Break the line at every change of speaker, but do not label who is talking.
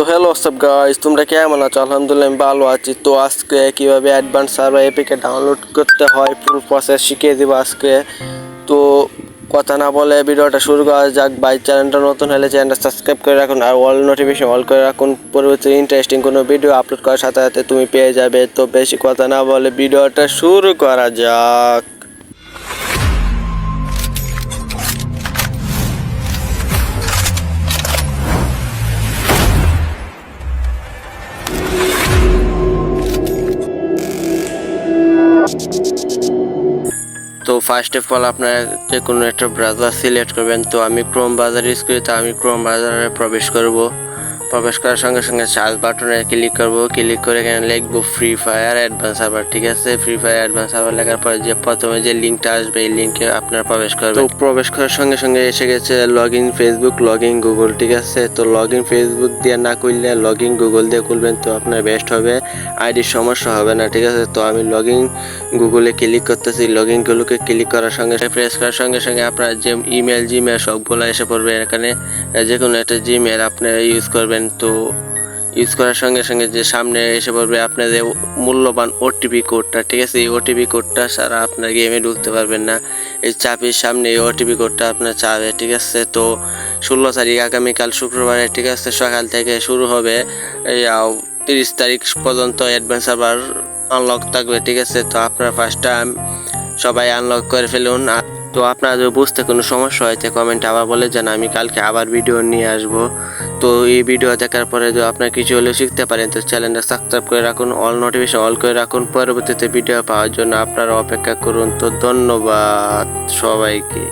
তো হ্যালো সব গাইস তোমরা কেমন আছো? আলহামদুলিল্লাহ, আমি ভালো আছি। তো আজকে কীভাবে অ্যাডভান্স সার্ভার এপিকে ডাউনলোড করতে হয় ফুল প্রসেস শিখিয়ে দেবো আজকে। তো কথা না বলে ভিডিওটা শুরু করা যাক। বাই চ্যানেলটা নতুন হলে চ্যানেলটা সাবস্ক্রাইব করে রাখুন আর অল নোটিফিকেশন অল করে রাখুন। পরবর্তী ইন্টারেস্টিং কোনো ভিডিও আপলোড করার সাথে সাথে তুমি পেয়ে যাবে। তো বেশি কথা না বলে ভিডিওটা শুরু করা যাক। তো ফার্স্ট অফ অল আপনারা যে কোনো একটা ব্রাউজার সিলেক্ট করবেন, তো আমি ক্রোম ব্রাউজার ইউজ করি, তো আমি ক্রোম ব্রাউজারে প্রবেশ করব। প্রবেশ করার সঙ্গে সঙ্গে সার্চ বাটনে ক্লিক করব। ক্লিক করে এখানে লিখব ফ্রি ফায়ার অ্যাডভান্স সার্ভার ঠিক আছে? ফ্রি ফায়ার অ্যাডভান্স সার্ভার লেখার পরে যে প্রথমে যে লিঙ্কটা আসবে, এই লিঙ্কে আপনারা প্রবেশ করবেন। তো প্রবেশ করার সঙ্গে সঙ্গে এসে গেছে log in Facebook log in Google ঠিক আছে? তো লগ ইন ফেসবুক দিয়ে না করলে লগ ইন গুগল দিয়ে খুলবেন তো আপনার বেস্ট হবে। আইডির সমস্যা হবে না, ঠিক আছে? তো আমি লগ ইন গুগলে ক্লিক করতেছি। লগ ইন গুলোকে ক্লিক করার সঙ্গে প্রেস করার সঙ্গে সঙ্গে আপনার যে ইমেল জিমেল সবগুলো এসে পড়বে এখানে। যে কোনো একটা জিমেল আপনারা ইউজ করবেন। তো ইউজ করার সঙ্গে সঙ্গে যে সামনে এসে পড়বে আপনাদের মূল্যবান ওটিপি কোডটা ঠিক আছে? এই ওটিপি কোডটা সারা আপনার গেমে ঢুকতে পারবেন না। এই চাপির সামনে এই ওটিপি কোডটা আপনার চাবে, ঠিক আছে? তো ষোলো তারিখ, আগামীকাল শুক্রবারে, ঠিক আছে? সকাল থেকে শুরু হবে। এই তিরিশ তারিখ পর্যন্ত অ্যাডভান্স সার্ভার আনলক থাকবে, ঠিক আছে? তো আপনার ফার্স্ট টাইম সবাই আনলক করে ফেলুন। তো আপনারা যদি বুঝতে কোনো সমস্যা হয়েছে কমেন্টে আবার বলে যান আমি কালকে আবার ভিডিও নিয়ে আসব। তো এই ভিডিও দেখার পরে যদি আপনার কিছু হলেও শিখতে পারেন, তো চ্যানেলটা সাবস্ক্রাইব করে রাখুন অল নোটিফিকেশন অল করে রাখুন। পরবর্তীতে ভিডিও পাওয়ার জন্য আপনারা অপেক্ষা করুন। তো ধন্যবাদ সবাইকে।